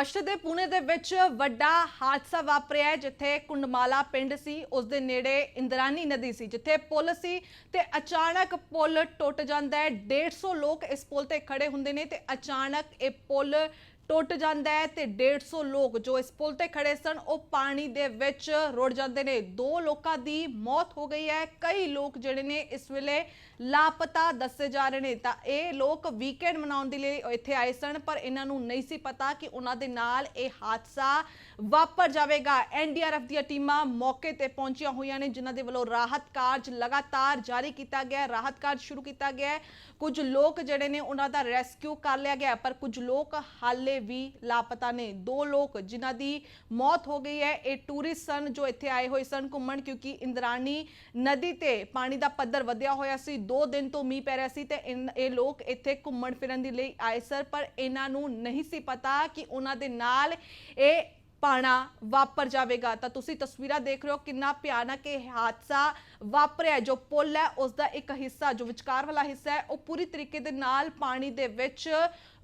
ਮਹਾਰਾਸ਼ਟਰ ਦੇ ਪੁਣੇ ਦੇ ਵਿੱਚ ਵੱਡਾ ਹਾਦਸਾ ਵਾਪਰਿਆ ਹੈ, ਜਿੱਥੇ ਕੁੰਡਮਾਲਾ ਪਿੰਡ ਸੀ ਉਸ ਦੇ ਨੇੜੇ ਇੰਦਰਾਨੀ ਨਦੀ ਸੀ ਜਿੱਥੇ ਪੁਲ ਸੀ ਤੇ ਅਚਾਨਕ ਪੁਲ ਟੁੱਟ ਜਾਂਦਾ ਹੈ। 150 ਲੋਕ ਇਸ ਪੁਲ ਤੇ ਖੜੇ ਹੁੰਦੇ ਨੇ ਤੇ ਅਚਾਨਕ ਇਹ ਪੁਲ ਟੁੱਟ ਜਾਂਦਾ ਹੈ ਤੇ 150 ਲੋਕ ਜੋ ਇਸ ਪੁਲ ਤੇ ਖੜੇ ਸਨ, ਉਹ ਪਾਣੀ ਦੇ ਵਿੱਚ ਰੁੜ ਜਾਂਦੇ ਨੇ। ਦੋ ਲੋਕਾਂ ਦੀ ਮੌਤ ਹੋ ਗਈ ਹੈ। ਕਈ ਲੋਕ ਜਿਹੜੇ ਨੇ ਇਸ ਵੇਲੇ ਲਾਪਤਾ ਦੱਸੇ ਜਾ ਰਹੇ ਨੇ। ਤਾਂ ਇਹ ਲੋਕ ਵੀਕਐਂਡ ਮਨਾਉਣ ਦੇ ਲਈ ਇੱਥੇ ਆਏ ਸਨ, ਪਰ ਇਹਨਾਂ ਨੂੰ ਨਹੀਂ ਸੀ ਪਤਾ ਕਿ ਉਹਨਾਂ ਦੇ ਨਾਲ ਇਹ ਹਾਦਸਾ ਵਾਪਰ ਜਾਵੇਗਾ। ਐਨਡੀਆਰਐਫ ਦੀਆਂ ਟੀਮਾਂ ਮੌਕੇ ਤੇ ਪਹੁੰਚੀਆਂ ਹੋਈਆਂ ਨੇ, ਜਿਨ੍ਹਾਂ ਦੇ ਵੱਲੋਂ ਰਾਹਤ ਕਾਰਜ ਲਗਾਤਾਰ ਜਾਰੀ ਕੀਤਾ ਗਿਆ ਹੈ। ਰਾਹਤ ਕਾਰਜ ਸ਼ੁਰੂ ਕੀਤਾ ਗਿਆ ਹੈ। ਕੁਝ ਲੋਕ ਜਿਹੜੇ ਨੇ, ਉਹਨਾਂ ਦਾ ਰੈਸਕਿਊ ਕਰ ਲਿਆ ਗਿਆ ਪਰ ਕੁਝ ਲੋਕ ਹਾਲੇ ਵੀ ਲਾਪਤਾ ਨੇ। ਦੋ ਲੋਕ ਜਿਨ੍ਹਾਂ ਦੀ ਮੌਤ ਹੋ ਗਈ ਹੈ, ਇਹ ਟੂਰਿਸਟ ਸਨ ਜੋ ਇੱਥੇ ਆਏ ਹੋਏ ਸਨ ਘੁੰਮਣ, ਕਿਉਂਕਿ ਇੰਦਰਾਣੀ ਨਦੀ ਤੇ ਪਾਣੀ ਦਾ ਪੱਧਰ ਵਧਿਆ ਹੋਇਆ ਸੀ। ਦੋ ਦਿਨ ਤੋਂ ਮੀਂਹ ਪੈ ਰਿਹਾ ਸੀ ਤੇ ਇਨ- ਇਹ ਲੋਕ ਇੱਥੇ ਘੁੰਮਣ ਫਿਰਨ ਦੇ ਲਈ ਆਏ ਸਰ ਪਰ ਇਹਨਾਂ ਨੂੰ ਨਹੀਂ ਸੀ ਪਤਾ ਕਿ ਉਹਨਾਂ ਦੇ ਨਾਲ ਇਹ ਪਾਣਾ ਵਾਪਰ ਜਾਵੇਗਾ। ਤਾਂ ਤੁਸੀਂ ਤਸਵੀਰਾਂ ਦੇਖ ਰਹੇ ਹੋ ਕਿੰਨਾ ਭਿਆਨਕ ਇਹ ਹਾਦਸਾ ਵਾਪਰਿਆ ਜੋ ਪੁਲ ਹੈ, ਉਸ ਦਾ ਇੱਕ ਹਿੱਸਾ, ਜੋ ਵਿਚਕਾਰ ਵਾਲਾ ਹਿੱਸਾ ਹੈ, ਉਹ ਪੂਰੀ ਤਰੀਕੇ ਦੇ ਨਾਲ ਪਾਣੀ ਦੇ ਵਿੱਚ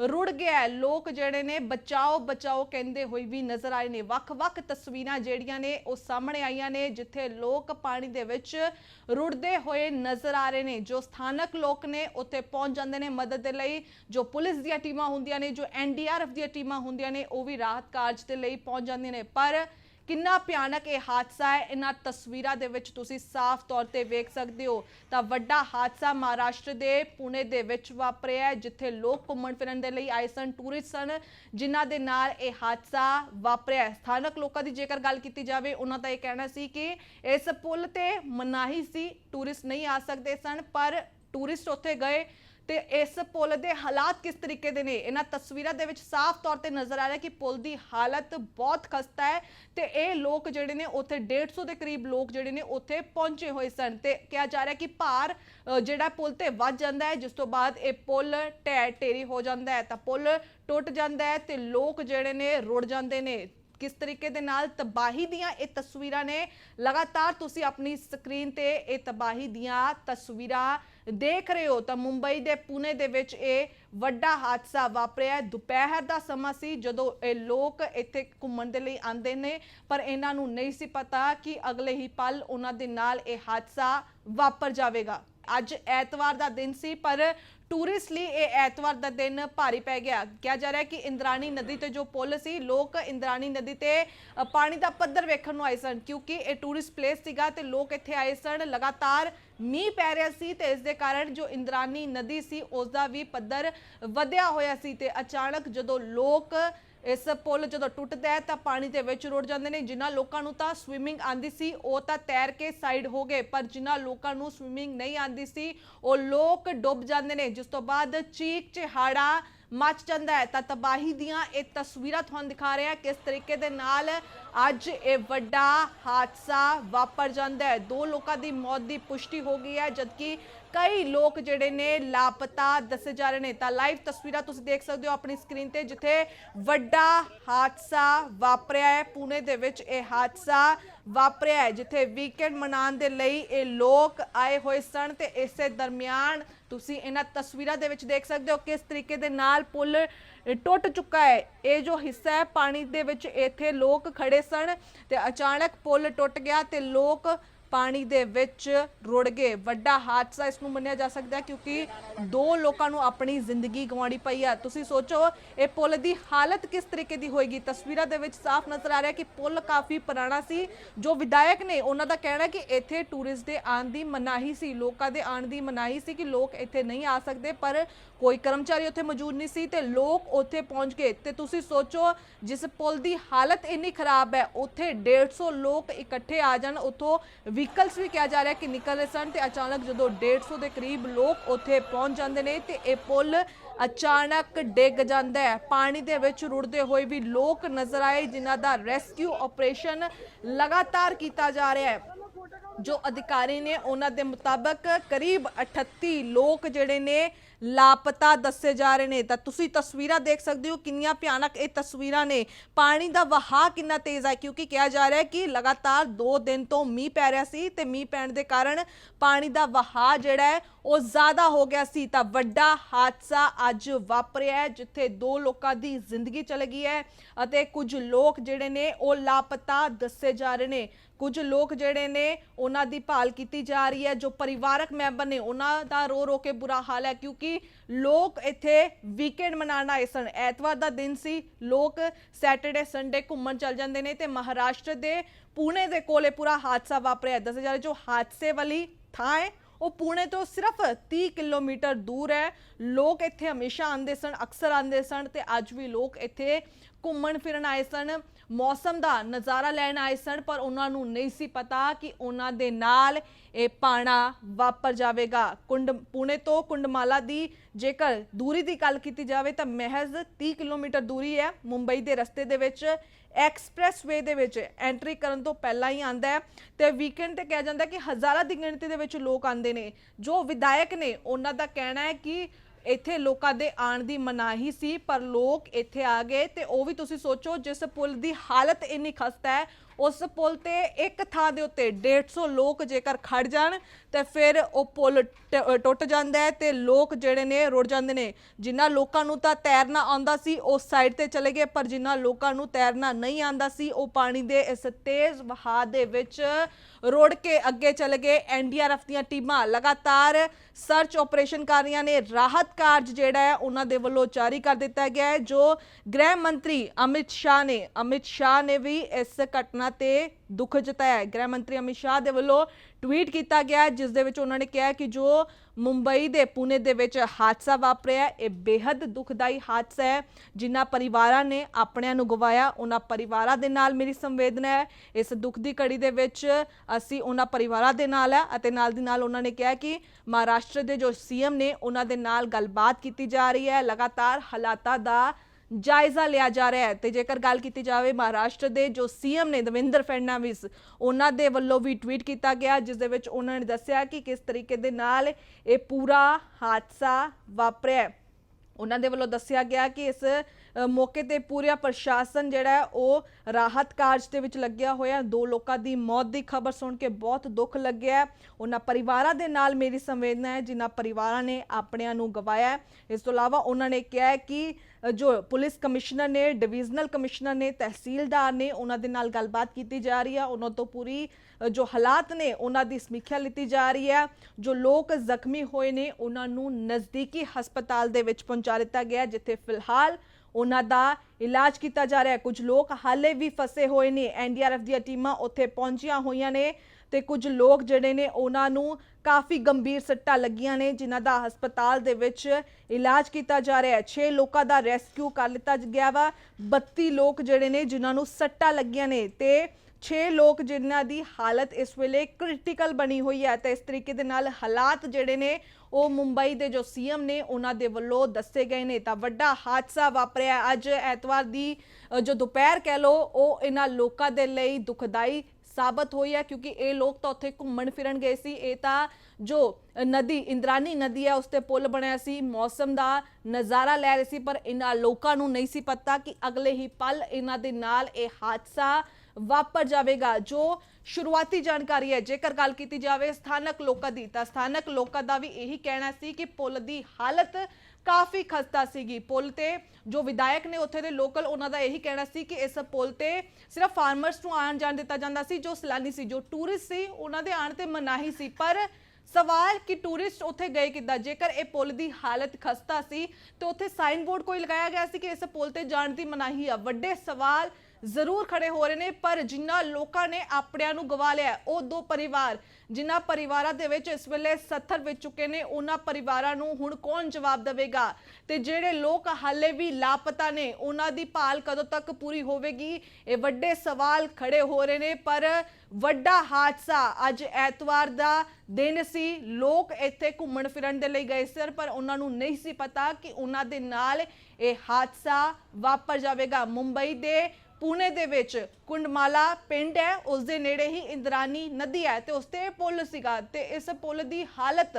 ਰੁੜ ਗਿਆ ਲੋਕ ਜਿਹੜੇ ਨੇ, ਬਚਾਓ ਬਚਾਓ ਕਹਿੰਦੇ ਹੋਏ ਵੀ ਨਜ਼ਰ ਆਏ ਨੇ। ਵੱਖ-ਵੱਖ ਤਸਵੀਰਾਂ ਜਿਹੜੀਆਂ ਨੇ, ਉਹ ਸਾਹਮਣੇ ਆਈਆਂ ਨੇ, ਜਿੱਥੇ ਲੋਕ ਪਾਣੀ ਦੇ ਵਿੱਚ ਰੁੜਦੇ ਹੋਏ ਨਜ਼ਰ ਆ ਰਹੇ ਨੇ। ਜੋ ਸਥਾਨਕ ਲੋਕ ਨੇ, ਉੱਥੇ ਪਹੁੰਚ ਜਾਂਦੇ ਨੇ ਮਦਦ ਦੇ ਲਈ। ਜੋ ਪੁਲਿਸ ਦੀਆਂ ਟੀਮਾਂ ਹੁੰਦੀਆਂ ਨੇ, ਜੋ ਐਨਡੀਆਰਐਫ ਦੀਆਂ ਟੀਮਾਂ ਹੁੰਦੀਆਂ ਨੇ, ਉਹ ਵੀ ਰਾਹਤ ਕਾਰਜ ਦੇ ਲਈ ਪਹੁੰਚ ਜਾਂਦੀਆਂ ਨੇ। ਪਰ ਕਿੰਨਾ ਭਿਆਨਕ ਇਹ ਹਾਦਸਾ ਹੈ, ਇਹਨਾਂ ਤਸਵੀਰਾਂ ਦੇ ਵਿੱਚ ਤੁਸੀਂ ਸਾਫ਼ ਤੌਰ ਤੇ ਵੇਖ ਸਕਦੇ ਹੋ। ਤਾਂ ਵੱਡਾ ਹਾਦਸਾ ਮਹਾਰਾਸ਼ਟਰ ਦੇ ਪੁਣੇ ਦੇ ਵਿੱਚ ਵਾਪਰਿਆ ਜਿੱਥੇ ਲੋਕ ਘੁੰਮਣ ਫਿਰਨ ਦੇ ਲਈ ਆਏ ਸਨ ਟੂਰਿਸਟ ਸਨ, ਜਿਨ੍ਹਾਂ ਦੇ ਨਾਲ ਇਹ ਹਾਦਸਾ ਵਾਪਰਿਆ ਸਥਾਨਕ ਲੋਕਾਂ ਦੀ ਜੇਕਰ ਗੱਲ ਕੀਤੀ ਜਾਵੇ, ਉਹਨਾਂ ਦਾ ਇਹ ਕਹਿਣਾ ਸੀ ਕਿ ਇਸ ਪੁਲ ਤੇ ਮਨਾਹੀ ਸੀ ਟੂਰਿਸਟ ਨਹੀਂ ਆ ਸਕਦੇ ਸਨ, ਪਰ ਟੂਰਿਸਟ ਉੱਥੇ ਗਏ ਤੇ ਇਸ ਪੁਲ ਦੇ ਹਾਲਾਤ ਕਿਸ ਤਰੀਕੇ ਦੇ ਨੇ? ਇਹਨਾਂ ਤਸਵੀਰਾਂ ਦੇ ਵਿੱਚ ਸਾਫ਼ ਤੌਰ ਤੇ ਨਜ਼ਰ ਆ ਰਿਹਾ ਕਿ ਪੁਲ ਦੀ ਹਾਲਤ ਬਹੁਤ ਖਸਤਾ ਹੈ ਤੇ ਇਹ ਲੋਕ ਜਿਹੜੇ ਨੇ ਉੱਥੇ 150 ਦੇ ਕਰੀਬ ਲੋਕ ਜਿਹੜੇ ਨੇ ਉੱਥੇ ਪਹੁੰਚੇ ਹੋਏ ਸਨ ਤੇ ਕਿਹਾ ਜਾ ਰਿਹਾ ਕਿ ਭਾਰ ਜਿਹੜਾ ਪੁਲ ਤੇ ਵੱਧ ਜਾਂਦਾ ਹੈ, ਜਿਸ ਤੋਂ ਬਾਅਦ ਇਹ ਪੁਲ ਢਹਿ ਢੇਰੀ ਹੋ ਜਾਂਦਾ ਹੈ ਤਾਂ ਪੁਲ ਟੁੱਟ ਜਾਂਦਾ ਹੈ ਤੇ ਲੋਕ ਜਿਹੜੇ ਨੇ ਰੁੜ ਜਾਂਦੇ ਨੇ। ਕਿਸ ਤਰੀਕੇ ਦੇ ਨਾਲ ਤਬਾਹੀ ਦੀਆਂ ਇਹ ਤਸਵੀਰਾਂ ਨੇ? ਲਗਾਤਾਰ ਤੁਸੀਂ ਆਪਣੀ ਸਕਰੀਨ ਤੇ ਇਹ ਤਬਾਹੀ ਦੀਆਂ ਤਸਵੀਰਾਂ ਦੇਖ ਰਹੇ ਹੋ। ਤਾਂ ਮੁੰਬਈ ਦੇ ਪੁਨੇ ਦੇ ਵਿੱਚ ਇਹ ਵੱਡਾ ਹਾਦਸਾ ਵਾਪਰਿਆ ਦੁਪਹਿਰ ਦਾ ਸਮਾਂ ਸੀ ਜਦੋਂ ਇਹ ਲੋਕ ਇੱਥੇ ਘੁੰਮਣ ਦੇ ਲਈ ਆਉਂਦੇ ਨੇ, ਪਰ ਇਹਨਾਂ ਨੂੰ ਨਹੀਂ ਸੀ ਪਤਾ ਕਿ ਅਗਲੇ ਹੀ ਪਲ ਉਹਨਾਂ ਦੇ ਨਾਲ ਇਹ ਹਾਦਸਾ ਵਾਪਰ ਜਾਵੇਗਾ। ਅੱਜ ਐਤਵਾਰ ਦਾ ਦਿਨ ਸੀ, ਪਰ ਟੂਰਿਸਟ ਲਈ ਇਹ ਐਤਵਾਰ ਦਾ ਦਿਨ ਭਾਰੀ ਪੈ ਗਿਆ। ਕਿਹਾ ਜਾ ਰਿਹਾ ਕਿ ਇੰਦਰਾਣੀ ਨਦੀ ਤੇ ਜੋ ਪੁਲ ਸੀ, ਲੋਕ ਇੰਦਰਾਣੀ ਨਦੀ ਤੇ ਪਾਣੀ ਦਾ ਪੱਧਰ ਵੇਖਣ ਨੂੰ ਆਏ ਸਨ, ਕਿਉਂਕਿ ਇਹ ਟੂਰਿਸਟ ਪਲੇਸ ਸੀਗਾ ਤੇ ਲੋਕ ਇੱਥੇ ਆਏ ਸਨ। ਲਗਾਤਾਰ ਮੀਂਹ ਪੈ ਰਿਹਾ ਸੀ ਤੇ ਇਸ ਦੇ ਕਾਰਨ ਜੋ ਇੰਦਰਾਣੀ ਨਦੀ ਸੀ ਉਸ ਦਾ ਵੀ ਪੱਧਰ ਵਧਿਆ ਹੋਇਆ ਸੀ ਤੇ ਅਚਾਨਕ ਜਦੋਂ ਲੋਕ ਇਸ ਪੁਲ ਜਦੋਂ ਟੁੱਟਦਾ ਹੈ ਤਾਂ ਪਾਣੀ ਦੇ ਵਿੱਚ ਰੁੜ ਜਾਂਦੇ ਨੇ। ਜਿਨ੍ਹਾਂ ਲੋਕਾਂ ਨੂੰ ਤਾਂ ਸਵਿਮਿੰਗ ਆਂਦੀ ਸੀ, ਉਹ ਤਾਂ ਤੈਰ ਕੇ ਸਾਈਡ ਹੋ ਗਏ। ਪਰ ਜਿਨ੍ਹਾਂ ਲੋਕਾਂ ਨੂੰ ਸਵਿਮਿੰਗ ਨਹੀਂ ਆਂਦੀ ਸੀ, ਉਹ ਲੋਕ ਡੁੱਬ ਜਾਂਦੇ ਨੇ। ਜਿਸ ਤੋਂ ਬਾਅਦ ਚੀਕ ਚਿਹਾੜਾ ਮੱਚ ਜਾਂਦਾ ਹੈ। ਤਾਂ ਤਬਾਹੀ ਦੀਆਂ ਇਹ ਤਸਵੀਰਾਂ ਤੁਹਾਨੂੰ ਦਿਖਾ ਰਹੇ ਹਾਂ ਕਿਸ ਤਰੀਕੇ ਦੇ ਨਾਲ ਅੱਜ ਇਹ ਵੱਡਾ ਹਾਦਸਾ ਵਾਪਰ ਜਾਂਦਾ ਹੈ। ਦੋ ਲੋਕਾਂ ਦੀ ਮੌਤ ਦੀ ਪੁਸ਼ਟੀ ਹੋ ਗਈ ਹੈ, ਜਦਕਿ ਕਈ ਲੋਕ ਜਿਹੜੇ ਨੇ ਲਾਪਤਾ ਦੱਸੇ ਜਾ ਰਹੇ ਨੇ ਤਾਂ ਲਾਈਵ ਤਸਵੀਰਾਂ ਤੁਸੀਂ ਦੇਖ ਸਕਦੇ ਹੋ ਆਪਣੀ ਸਕਰੀਨ ਤੇ, ਜਿੱਥੇ ਵੱਡਾ ਹਾਦਸਾ ਵਾਪਰਿਆ ਹੈ। ਪੁਣੇ ਦੇ ਵਿੱਚ ਇਹ ਹਾਦਸਾ ਵਾਪਰਿਆ ਹੈ, ਜਿੱਥੇ ਵੀਕਐਂਡ ਮਨਾਉਣ ਦੇ ਲਈ ਇਹ ਲੋਕ ਆਏ ਹੋਏ ਸਨ ਤੇ ਇਸੇ ਦਰਮਿਆਨ ਤੁਸੀਂ ਇਹਨਾਂ ਤਸਵੀਰਾਂ ਦੇ ਵਿੱਚ ਦੇਖ ਸਕਦੇ ਹੋ ਕਿਸ ਤਰੀਕੇ ਦੇ ਨਾਲ ਪੁਲ ਟੁੱਟ ਚੁੱਕਾ ਹੈ। ਇਹ ਜੋ ਹਿੱਸਾ ਹੈ, ਪਾਣੀ ਦੇ ਵਿੱਚ ਇੱਥੇ ਲੋਕ ਖੜੇ ਸਨ ਤੇ ਅਚਾਨਕ ਪੁਲ ਟੁੱਟ ਗਿਆ ਤੇ ਲੋਕ ਪਾਣੀ ਦੇ ਵਿੱਚ ਰੁੜ ਗਏ। ਵੱਡਾ ਹਾਦਸਾ ਇਸ ਨੂੰ ਮੰਨਿਆ ਜਾ ਸਕਦਾ ਕਿਉਂਕਿ ਦੋ ਲੋਕਾਂ ਨੂੰ ਆਪਣੀ ਜ਼ਿੰਦਗੀ ਗਵਾਉਣੀ ਪਈ ਆ ਤੁਸੀਂ ਸੋਚੋ, ਇਹ ਪੁਲ ਦੀ ਹਾਲਤ ਕਿਸ ਤਰੀਕੇ ਦੀ ਹੋਏਗੀ? ਤਸਵੀਰਾਂ ਦੇ ਵਿੱਚ ਸਾਫ਼ ਨਜ਼ਰ ਆ ਰਿਹਾ ਕਿ ਪੁਲ ਕਾਫੀ ਪੁਰਾਣਾ ਸੀ। ਜੋ ਵਿਧਾਇਕ ਨੇ, ਉਹਨਾਂ ਦਾ ਕਹਿਣਾ ਕਿ ਇੱਥੇ ਟੂਰਿਸਟ ਦੇ ਆਉਣ ਦੀ ਮਨਾਹੀ ਸੀ, ਲੋਕਾਂ ਦੇ ਆਉਣ ਦੀ ਮਨਾਹੀ ਸੀ ਕਿ ਲੋਕ ਇੱਥੇ ਨਹੀਂ ਆ ਸਕਦੇ, ਪਰ ਕੋਈ ਕਰਮਚਾਰੀ ਉੱਥੇ ਮੌਜੂਦ ਨਹੀਂ ਸੀ ਤੇ ਲੋਕ ਉੱਥੇ ਪਹੁੰਚ ਗਏ। ਤੇ ਤੁਸੀਂ ਸੋਚੋ, ਜਿਸ ਪੁਲ ਦੀ ਹਾਲਤ ਇੰਨੀ ਖਰਾਬ ਹੈ, ਉੱਥੇ 150 ਲੋਕ ਇਕੱਠੇ ਆ ਜਾਣ, ਉੱਥੋਂ ਵਹੀਕਲਸ ਵੀ ਕਿਹਾ ਜਾ ਰਿਹਾ ਕਿ ਨਿਕਲ ਰਹੇ ਸਨ ਤੇ ਅਚਾਨਕ ਜਦੋਂ 150 ਦੇ ਕਰੀਬ ਲੋਕ ਉੱਥੇ ਪਹੁੰਚ ਜਾਂਦੇ ਨੇ ਤੇ ਇਹ ਪੁਲ ਅਚਾਨਕ ਡਿੱਗ ਜਾਂਦਾ ਹੈ। ਪਾਣੀ ਦੇ ਵਿੱਚ ਰੁੜਦੇ ਹੋਏ ਵੀ ਲੋਕ ਨਜ਼ਰ ਆਏ, ਜਿਨ੍ਹਾਂ ਦਾ ਰੈਸਕਿਊ ਆਪਰੇਸ਼ਨ ਲਗਾਤਾਰ ਕੀਤਾ ਜਾ ਰਿਹਾ ਹੈ। ਜੋ ਅਧਿਕਾਰੀ ਨੇ ਉਹਨਾਂ ਦੇ ਮੁਤਾਬਕ ਕਰੀਬ 38 ਲੋਕ ਜਿਹੜੇ ਨੇ ਲਾਪਤਾ ਦੱਸੇ ਜਾ ਰਹੇ ਨੇ। ਤਾਂ ਤੁਸੀਂ ਤਸਵੀਰਾਂ ਦੇਖ ਸਕਦੇ ਹੋ ਕਿੰਨੀਆਂ ਭਿਆਨਕ ਇਹ ਤਸਵੀਰਾਂ ਨੇ। ਪਾਣੀ ਦਾ ਵਹਾਅ ਕਿੰਨਾ ਤੇਜ਼ ਹੈ ਕਿਉਂਕਿ ਕਿਹਾ ਜਾ ਰਿਹਾ ਹੈ ਕਿ ਲਗਾਤਾਰ 2 ਦਿਨ ਤੋਂ ਮੀਂਹ ਪੈ ਰਿਹਾ ਸੀ ਤੇ ਮੀਂਹ ਪੈਣ ਦੇ ਕਾਰਨ ਪਾਣੀ ਦਾ ਵਹਾਅ ਜਿਹੜਾ ਹੈ ਉਹ ਜ਼ਿਆਦਾ ਹੋ ਗਿਆ ਸੀ। ਤਾਂ ਵੱਡਾ ਹਾਦਸਾ ਅੱਜ ਵਾਪਰਿਆ ਹੈ ਜਿੱਥੇ ਦੋ ਲੋਕਾਂ ਦੀ ਜ਼ਿੰਦਗੀ ਚਲੀ ਗਈ ਹੈ ਅਤੇ ਕੁਝ ਲੋਕ ਜਿਹੜੇ ਨੇ ਉਹ ਲਾਪਤਾ ਦੱਸੇ ਜਾ ਰਹੇ ਨੇ। ਕੁਝ ਲੋਕ ਜਿਹੜੇ ਨੇ ਉਹਨਾਂ ਦੀ ਭਾਲ ਕੀਤੀ ਜਾ ਰਹੀ ਹੈ, ਜੋ ਪਰਿਵਾਰਕ ਮੈਂਬਰ ਨੇ ਉਹਨਾਂ ਦਾ ਰੋ ਰੋ ਕੇ ਬੁਰਾ ਹਾਲ ਹੈ, ਕਿਉਂਕਿ ਲੋਕ ਇੱਥੇ ਵੀਕਐਂਡ ਮਨਾਉਣ ਆਏ ਸਨ। ਐਤਵਾਰ ਦਾ ਦਿਨ ਸੀ, ਲੋਕ ਸੈਟਰਡੇ ਸੰਡੇ ਘੁੰਮਣ ਚੱਲ ਜਾਂਦੇ ਨੇ ਤੇ ਮਹਾਰਾਸ਼ਟਰ ਦੇ ਪੁਣੇ ਦੇ ਕੋਲੇ ਪੂਰਾ ਹਾਦਸਾ ਵਾਪਰਿਆ। ਦੱਸਿਆ ਜਾ ਰਿਹਾ ਜੋ ਹਾਦਸੇ ਵਾਲੀ ਥਾਂ ਹੈ, ਉਹ ਪੁਣੇ ਤੋਂ ਸਿਰਫ 30 ਕਿਲੋਮੀਟਰ ਦੂਰ ਹੈ। ਲੋਕ ਇੱਥੇ ਹਮੇਸ਼ਾ ਆਉਂਦੇ ਸਨ, ਅਕਸਰ ਆਉਂਦੇ ਸਨ ਤੇ ਅੱਜ ਵੀ ਲੋਕ ਇੱਥੇ ਘੁੰਮਣ ਫਿਰਨ ਆਏ ਸਨ, ਮੌਸਮ ਦਾ ਨਜ਼ਾਰਾ ਲੈਣ ਆਏ ਸਨ, ਪਰ ਉਹਨਾਂ ਨੂੰ ਨਹੀਂ ਸੀ ਪਤਾ ਕਿ ਉਹਨਾਂ ਦੇ ਨਾਲ ਇਹ ਪਾਣਾ ਵਾਪਰ ਜਾਵੇਗਾ। ਕੁੰਡ, ਪੁਣੇ ਤੋਂ ਕੁੰਡਮਾਲਾ ਦੀ ਜੇਕਰ ਦੂਰੀ ਦੀ ਗੱਲ ਕੀਤੀ ਜਾਵੇ ਤਾਂ ਮਹਿਜ਼ 30 ਕਿਲੋਮੀਟਰ ਦੂਰੀ ਹੈ। ਮੁੰਬਈ ਦੇ ਰਸਤੇ ਦੇ ਵਿੱਚ ਐਕਸਪ੍ਰੈਸਵੇ ਦੇ ਵਿੱਚ ਐਂਟਰੀ ਕਰਨ ਤੋਂ ਪਹਿਲਾਂ ਹੀ ਆਂਦਾ ਹੈ ਤੇ ਵੀਕਐਂਡ ਤੇ ਕਿਹਾ ਜਾਂਦਾ ਕਿ ਹਜ਼ਾਰਾਂ ਦੀ ਗਿਣਤੀ ਦੇ ਵਿੱਚ ਲੋਕ ਆਂਦੇ ਨੇ। ਜੋ ਵਿਧਾਇਕ ਨੇ, ਉਹਨਾਂ ਦਾ ਕਹਿਣਾ ਹੈ ਕਿ ਇੱਥੇ ਲੋਕਾਂ ਦੇ ਆਣ ਦੀ ਮਨਾਹੀ ਸੀ, ਪਰ ਲੋਕ ਇੱਥੇ ਆ ਗਏ ਤੇ ਉਹ ਵੀ ਤੁਸੀਂ ਸੋਚੋ ਜਿਸ ਪੁਲ ਦੀ ਹਾਲਤ ਇੰਨੀ ਖਸਤਾ ਹੈ ਉਸ ਪੁਲ ਤੇ ਇੱਕ ਥਾਂ ਦੇ ਉੱਤੇ 150 ਲੋਕ ਜੇਕਰ ਖੜ ਜਾਣ, ਤੇ ਫਿਰ ਉਹ ਪੁਲ ਟੁੱਟ ਜਾਂਦਾ ਹੈ ਤੇ ਲੋਕ ਜਿਹੜੇ ਨੇ ਰੁੜ ਜਾਂਦੇ ਨੇ। ਜਿਨ੍ਹਾਂ ਲੋਕਾਂ ਨੂੰ ਤਾਂ ਤੈਰਨਾ ਆਉਂਦਾ ਸੀ, ਉਹ ਸਾਈਡ ਤੇ ਚਲੇ ਗਏ, ਪਰ ਜਿਨ੍ਹਾਂ ਲੋਕਾਂ ਨੂੰ ਤੈਰਨਾ ਨਹੀਂ ਆਉਂਦਾ ਸੀ, ਉਹ ਪਾਣੀ ਦੇ ਇਸ ਤੇਜ਼ ਵਹਾਅ ਦੇ ਵਿੱਚ ਰੁੜ ਕੇ ਅੱਗੇ ਚਲੇ ਗਏ। ਐਨਡੀਆਰਐਫ ਦੀਆਂ ਟੀਮਾਂ ਲਗਾਤਾਰ ਸਰਚ ਆਪਰੇਸ਼ਨ ਕਰ ਰਹੀਆਂ ਨੇ। ਰਾਹਤ ਕਾਰਜ ਜਿਹੜਾ ਹੈ, ਉਹਨਾਂ ਦੇ ਵੱਲੋਂ ਜਾਰੀ ਕਰ ਦਿੱਤਾ ਗਿਆ ਹੈ, ਜੋ ਗ੍ਰਹਿ ਮੰਤਰੀ ਅਮਿਤ ਸ਼ਾਹ ਨੇ, ਅਮਿਤ ਸ਼ਾਹ ਨੇ ਵੀ ਇਸ ਘਟਨਾ ਤੇ ਦੁੱਖ ਜਤਾਇਆ ਗ੍ਰਹਿ ਮੰਤਰੀ ਅਮਿਤ ਸ਼ਾਹ ਦੇ ਵੱਲੋਂ ਟਵੀਟ ਕੀਤਾ ਗਿਆ ਜਿਸ ਦੇ ਵਿੱਚ ਉਹਨਾਂ ਨੇ ਕਿਹਾ ਕਿ ਜੋ ਮੁੰਬਈ ਦੇ ਪੁਨੇ ਦੇ ਵਿੱਚ ਹਾਦਸਾ ਵਾਪਰਿਆ ਇਹ ਬੇहद ਦੁਖਦਾਈ ਹਾਦਸਾ ਹੈ, ਜਿਨ੍ਹਾਂ ਪਰਿਵਾਰਾਂ ਨੇ ਆਪਣਿਆਂ ਨੂੰ ਗਵਾਇਆ। ਉਹਨਾਂ ਪਰਿਵਾਰਾਂ ਦੇ ਨਾਲ ਮੇਰੀ ਸੰਵੇਦਨਾ ਹੈ। ਇਸ ਦੁੱਖ ਦੀ ਘੜੀ ਦੇ ਵਿੱਚ ਅਸੀਂ ਉਹਨਾਂ ਪਰਿਵਾਰਾਂ ਦੇ ਨਾਲ ਹੈ ਅਤੇ ਨਾਲ ਦੀ ਨਾਲ ਉਹਨਾਂ ਨੇ ਕਿਹਾ ਕਿ ਮਹਾਰਾਸ਼ਟਰ ਦੇ ਜੋ ਸੀਐਮ ਨੇ, ਉਹਨਾਂ ਦੇ ਨਾਲ ਗੱਲਬਾਤ ਕੀਤੀ ਜਾ ਰਹੀ ਹੈ। ਲਗਾਤਾਰ ਹਾਲਾਤਾਂ ਦਾ ਜਾਇਜ਼ਾ ਲਿਆ ਜਾ ਰਿਹਾ ਹੈ। ਤੇ ਜੇਕਰ ਗੱਲ ਕੀਤੀ ਜਾਵੇ ਮਹਾਰਾਸ਼ਟਰ ਦੇ, ਜੋ ਸੀਐਮ ਨੇ ਦਵਿੰਦਰ ਫਡਨਵਿਸ ਉਹਨਾਂ ਦੇ ਵੱਲੋਂ ਵੀ ਟਵੀਟ ਕੀਤਾ ਗਿਆ, ਜਿਸ ਦੇ ਵਿੱਚ ਉਹਨਾਂ ਨੇ ਦੱਸਿਆ ਕਿ ਕਿਸ ਤਰੀਕੇ ਦੇ ਨਾਲ ਇਹ ਪੂਰਾ ਹਾਦਸਾ ਵਾਪਰਿਆ ਉਹਨਾਂ ਦੇ ਵੱਲੋਂ ਦੱਸਿਆ ਗਿਆ ਕਿ ਇਸ ਮੌਕੇ ਤੇ ਪੂਰਾ ਪ੍ਰਸ਼ਾਸਨ ਜਿਹੜਾ ਉਹ ਰਾਹਤ ਕਾਰਜ ਦੇ ਵਿੱਚ ਲੱਗਿਆ ਹੋਇਆ। ਦੋ ਲੋਕਾਂ ਦੀ ਮੌਤ ਦੀ ਖਬਰ ਸੁਣ ਕੇ ਬਹੁਤ ਦੁੱਖ ਲੱਗਿਆ। ਉਹਨਾਂ ਪਰਿਵਾਰਾਂ ਦੇ ਨਾਲ ਮੇਰੀ ਸੰਵੇਦਨਾ ਹੈ, ਜਿਨ੍ਹਾਂ ਪਰਿਵਾਰਾਂ ਨੇ ਆਪਣਿਆਂ ਨੂੰ ਗਵਾਇਆ ਇਸ ਤੋਂ ਇਲਾਵਾ ਉਹਨਾਂ ਨੇ ਕਿਹਾ ਹੈ ਕਿ ਜੋ ਪੁਲਿਸ ਕਮਿਸ਼ਨਰ ਨੇ, ਡਿਵੀਜ਼ਨਲ ਕਮਿਸ਼ਨਰ ਨੇ, ਤਹਿਸੀਲਦਾਰ ਨੇ, ਉਹਨਾਂ ਦੇ ਨਾਲ ਗੱਲਬਾਤ ਕੀਤੀ ਜਾ ਰਹੀ ਹੈ। ਉਹਨਾਂ ਤੋਂ ਪੂਰੀ ਜੋ ਹਾਲਾਤ ਨੇ, ਉਹਨਾਂ ਦੀ ਸਮੀਖਿਆ ਲਿੱਤੀ ਜਾ ਰਹੀ ਹੈ। ਜੋ ਲੋਕ ਜ਼ਖਮੀ ਹੋਏ ਨੇ, ਉਹਨਾਂ ਨੂੰ ਨਜ਼ਦੀਕੀ ਹਸਪਤਾਲ ਦੇ ਵਿੱਚ ਪਹੁੰਚਾ ਦਿੱਤਾ ਗਿਆ ਜਿੱਥੇ ਫਿਲਹਾਲ ਉਹਨਾਂ ਦਾ ਇਲਾਜ ਕੀਤਾ ਜਾ ਰਿਹਾ ਹੈ। ਕੁਝ ਲੋਕ ਹਾਲੇ ਵੀ ਫਸੇ ਹੋਏ ਨੇ। ਐਨਡੀਆਰਐਫ ਦੀਆਂ ਟੀਮਾਂ ਉੱਥੇ ਪਹੁੰਚੀਆਂ ਹੋਈਆਂ ਨੇ ਤੇ ਕੁਝ ਲੋਕ ਜਿਹੜੇ ਨੇ ਉਹਨਾਂ ਨੂੰ ਕਾਫੀ ਗੰਭੀਰ ਸੱਟਾਂ ਲੱਗੀਆਂ ਨੇ, ਜਿਨ੍ਹਾਂ ਦਾ ਹਸਪਤਾਲ ਦੇ ਵਿੱਚ ਇਲਾਜ ਕੀਤਾ ਜਾ ਰਿਹਾ ਹੈ। 6 ਲੋਕਾਂ ਦਾ ਰੈਸਕਿਊ ਕਰ ਲਿੱਤਾ ਗਿਆ ਵਾ। 32 ਲੋਕ ਜਿਹੜੇ ਨੇ, ਜਿਨ੍ਹਾਂ ਨੂੰ ਸੱਟਾਂ ਲੱਗੀਆਂ ਨੇ ਤੇ 6 ਲੋਕ ਜਿਨ੍ਹਾਂ ਦੀ ਹਾਲਤ ਇਸ ਵੇਲੇ ਕ੍ਰਿਟੀਕਲ ਬਣੀ ਹੋਈ ਹੈ ਤੇ ਇਸ ਤਰੀਕੇ ਦੇ ਨਾਲ ਹਾਲਾਤ ਜਿਹੜੇ ਨੇ ਉਹ ਮੁੰਬਈ ਦੇ ਜੋ ਸੀਐਮ ਨੇ ਉਹਨਾਂ ਦੇ ਵੱਲੋਂ ਦੱਸੇ ਗਏ ਨੇ। ਤਾਂ ਵੱਡਾ ਹਾਦਸਾ ਵਾਪਰਿਆ ਅੱਜ ਐਤਵਾਰ ਦੀ ਜੋ ਦੁਪਹਿਰ ਕਹਿ ਲੋ ਉਹ ਇਹਨਾਂ ਲੋਕਾਂ ਦੇ ਲਈ ਦੁਖਦਾਈ ਸਾਬਤ ਹੋਈ ਹੈ ਕਿਉਂਕਿ ਇਹ ਲੋਕ ਤਾਂ ਉੱਥੇ ਘੁੰਮਣ ਫਿਰਨ ਗਏ ਸੀ। ਇਹ ਤਾਂ ਜੋ ਨਦੀ, ਇੰਦਰਾਨੀ ਨਦੀ ਹੈ, ਉਸ ਤੇ ਪੁਲ ਬਣਿਆ ਸੀ, ਮੌਸਮ ਦਾ ਨਜ਼ਾਰਾ ਲੈ ਰਹੇ ਸੀ, ਪਰ ਇਹਨਾਂ ਲੋਕਾਂ ਨੂੰ ਨਹੀਂ ਸੀ ਪਤਾ ਕਿ ਅਗਲੇ ਹੀ ਪਲ ਇਹਨਾਂ ਦੇ ਨਾਲ ਇਹ ਹਾਦਸਾ ਵਾਪਰ ਜਾਵੇਗਾ। ਜੋ ਸ਼ੁਰੂਆਤੀ ਜਾਣਕਾਰੀ ਹੈ, ਜੇਕਰ ਗੱਲ ਕੀਤੀ ਜਾਵੇ ਸਥਾਨਕ ਲੋਕਾਂ ਦੀ, ਤਾਂ ਸਥਾਨਕ ਲੋਕਾਂ ਦਾ ਵੀ ਇਹੀ ਕਹਿਣਾ ਸੀ ਕਿ ਪੁਲ ਦੀ ਹਾਲਤ ਕਾਫੀ ਖਸਤਾ ਸੀਗੀ। ਪੁਲ ਤੇ ਜੋ ਵਿਧਾਇਕ ਨੇ ਉੱਥੇ ਦੇ ਲੋਕਲ, ਉਹਨਾਂ ਦਾ ਇਹੀ ਕਹਿਣਾ ਸੀ ਕਿ ਇਸ ਪੁਲ ਤੇ ਸਿਰਫ ਫਾਰਮਰਸ ਨੂੰ ਆਉਣ ਜਾਣ ਦਿੱਤਾ ਜਾਂਦਾ ਸੀ, ਜੋ ਸੈਲਾਨੀ ਸੀ, ਜੋ ਟੂਰਿਸਟ ਸੀ, ਉਹਨਾਂ ਦੇ ਆਉਣ ਤੇ ਮਨਾਹੀ ਸੀ। ਪਰ ਸਵਾਲ ਕਿ ਟੂਰਿਸਟ ਉੱਥੇ ਗਏ ਕਿੱਦਾਂ? ਜੇਕਰ ਇਹ ਪੁਲ ਦੀ ਹਾਲਤ ਖਸਤਾ ਸੀ, ਤੇ ਉੱਥੇ ਸਾਈਨ ਬੋਰਡ ਕੋਈ ਲਗਾਇਆ ਗਿਆ ਸੀ ਕਿ ਇਸ ਪੁਲ ਤੇ ਜਾਣ ਦੀ ਮਨਾਹੀ ਆ? ਵੱਡੇ ਸਵਾਲ ਜ਼ਰੂਰ ਖੜੇ ਹੋ ਰਹੇ ਨੇ, ਪਰ ਜਿਨ੍ਹਾਂ ਲੋਕਾਂ ਨੇ ਆਪਣਿਆਂ ਨੂੰ ਗਵਾ ਲਿਆ ਉਹ ਦੋ ਪਰਿਵਾਰ ਜਿਨ੍ਹਾਂ ਪਰਿਵਾਰਾਂ ਦੇ ਵਿੱਚ ਇਸ ਵੇਲੇ ਸੱਥਰ ਵਿੱਚ ਚੁੱਕੇ ਨੇ, ਉਹਨਾਂ ਪਰਿਵਾਰਾਂ ਨੂੰ ਹੁਣ ਕੌਣ ਜਵਾਬ ਦੇਵੇਗਾ? ਤੇ ਜਿਹੜੇ ਲੋਕ ਹਾਲੇ ਵੀ ਲਾਪਤਾ ਨੇ, ਉਹਨਾਂ ਦੀ ਭਾਲ ਕਦੋਂ ਤੱਕ ਪੂਰੀ ਹੋਵੇਗੀ? ਇਹ ਵੱਡੇ ਸਵਾਲ ਖੜੇ ਹੋ ਰਹੇ ਨੇ, ਪਰ ਵੱਡਾ ਹਾਦਸਾ ਅੱਜ ਐਤਵਾਰ ਦਾ ਦਿਨ ਸੀ। ਲੋਕ ਇੱਥੇ ਘੁੰਮਣ ਫਿਰਨ ਦੇ ਲਈ ਗਏ ਸਨ, ਪਰ ਉਹਨਾਂ ਨੂੰ ਨਹੀਂ ਸੀ ਪਤਾ ਕਿ ਉਹਨਾਂ ਦੇ ਨਾਲ ਇਹ ਹਾਦਸਾ ਵਾਪਰ ਜਾਵੇਗਾ। ਮੁੰਬਈ ਦੇ ਪੂਨੇ ਦੇ ਵਿੱਚ ਕੁੰਡਮਾਲਾ ਪਿੰਡ ਹੈ, ਉਸ ਦੇ ਨੇੜੇ ਹੀ ਇੰਦਰਾਨੀ ਨਦੀ ਹੈ ਤੇ ਉਸ ਤੇ ਪੁਲ ਸੀਗਾ ਤੇ ਇਸ ਪੁਲ ਦੀ ਹਾਲਤ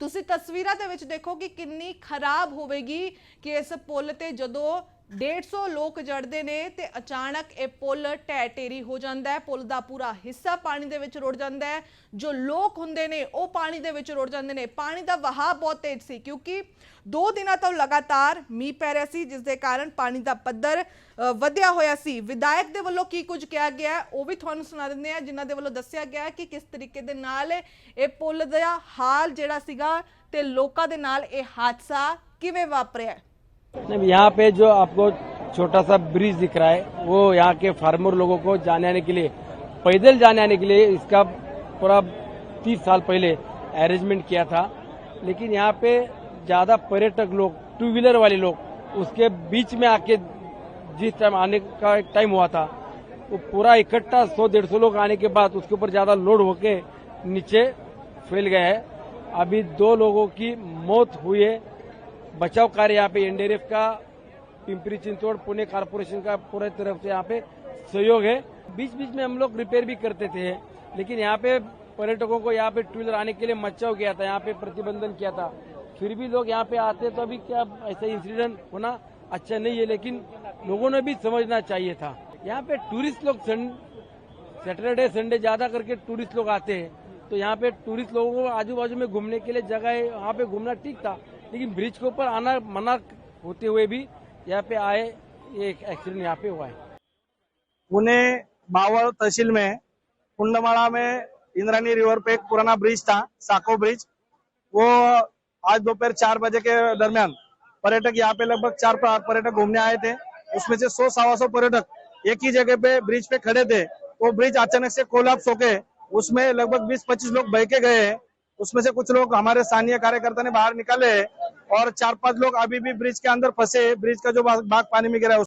ਤੁਸੀਂ ਤਸਵੀਰਾਂ ਦੇ ਵਿੱਚ ਦੇਖੋ ਕਿ ਕਿੰਨੀ ਖਰਾਬ ਹੋਵੇਗੀ ਕਿ ਇਸ ਪੁਲ ਤੇ ਜਦੋਂ 150 ਲੋਕ ਜੜਦੇ ਨੇ ਤੇ ਅਚਾਨਕ ਇਹ ਪੁਲ ਢਹਿ ਢੇਰੀ ਹੋ ਜਾਂਦਾ ਹੈ। ਪੁਲ ਦਾ ਪੂਰਾ ਹਿੱਸਾ ਪਾਣੀ ਦੇ ਵਿੱਚ ਰੁੜ ਜਾਂਦਾ ਹੈ। ਜੋ ਲੋਕ ਹੁੰਦੇ ਨੇ, ਉਹ ਪਾਣੀ ਦੇ ਵਿੱਚ ਰੁੜ ਜਾਂਦੇ ਨੇ। ਪਾਣੀ ਦਾ ਵਹਾਅ ਬਹੁਤ ਤੇਜ਼ ਸੀ ਕਿਉਂਕਿ ਦੋ ਦਿਨਾਂ ਤੋਂ ਲਗਾਤਾਰ ਮੀਂਹ ਪੈ ਰਿਹਾ ਸੀ, ਜਿਸ ਦੇ ਕਾਰਨ ਪਾਣੀ ਦਾ ਪੱਧਰ ਵਧਿਆ ਹੋਇਆ ਸੀ। ਵਿਧਾਇਕ ਦੇ ਵੱਲੋਂ ਕੀ ਕੁਝ ਕਿਹਾ ਗਿਆ ਉਹ ਵੀ ਤੁਹਾਨੂੰ ਸੁਣਾ ਦਿੰਦੇ ਆ ਜਿਨ੍ਹਾਂ ਦੇ ਵੱਲੋਂ ਦੱਸਿਆ ਗਿਆ ਕਿ ਕਿਸ ਤਰੀਕੇ ਦੇ ਨਾਲ ਇਹ ਪੁਲ ਦਾ ਹਾਲ ਜਿਹੜਾ ਸੀਗਾ ਤੇ ਲੋਕਾਂ ਦੇ ਨਾਲ ਇਹ ਹਾਦਸਾ ਕਿਵੇਂ ਵਾਪਰਿਆ यहाँ पे जो आपको छोटा सा ब्रिज दिख रहा है, वो यहाँ के फार्मर लोगों को जाने आने के लिए, पैदल जाने आने के लिए इसका पूरा तीस साल पहले अरेंजमेंट किया था। लेकिन यहाँ पे ज़्यादा पर्यटक लोग टू व्हीलर वाले लोग, उसके बीच में आके जिस टाइम आने का एक टाइम हुआ था, वो पूरा इकट्ठा सौ डेढ़ सौ लोग आने के बाद उसके ऊपर ज़्यादा लोड होके नीचे फैल गया है। अभी दो लोगों की मौत हुई है बचाव कार्य यहाँ पे एनडीआरएफ का, पिंपरी चिंचवड़, पुणे कारपोरेशन का पूरे तरफ़ से यहाँ पे सहयोग है। बीच बीच में हम लोग रिपेयर भी करते थे, लेकिन यहाँ पे पर्यटकों को यहाँ पे टू व्हीलर आने के लिए मचाव किया था, यहाँ पे प्रतिबंधन किया था। फिर भी लोग यहाँ पे आते तो अभी क्या ऐसा इंसिडेंट होना अच्छा नहीं है, लेकिन लोगों ने भी समझना चाहिए था। यहाँ पे टूरिस्ट लोग सैटरडे संडे ज़्यादा करके टूरिस्ट लोग आते हैं। तो यहाँ पे टूरिस्ट लोगों को आजू बाजू में घूमने के लिए जगह है, वहाँ पे घूमना ठीक था लेकिन ब्रिज के ऊपर आना मना होते हुए भी यहाँ पे आए, ये एक एक्सीडेंट यहाँ पे हुआ है। पुणे बावल तहसील में कुंडमाड़ा में इंद्रानी रिवर पे एक पुराना ब्रिज था साको ब्रिज वो आज दोपहर चार बजे के दरमियान पर्यटक यहाँ पे लगभग चार पर्यटक घूमने आए थे। उसमें से सौ सवा सौ पर्यटक एक ही जगह पे ब्रिज पे खड़े थे। वो ब्रिज अचानक से कोलाप्स होके उसमें लगभग 20-25 लोग बह के गए हैं। उसमें से कुछ लोग हमारे स्थानीय कार्यकर्ता ने बाहर निकाले हैं और चार पांच लोग अभी भी ब्रिज के अंदर फंसे हैं। ब्रिज का जो भाग भाग पानी में गिरा है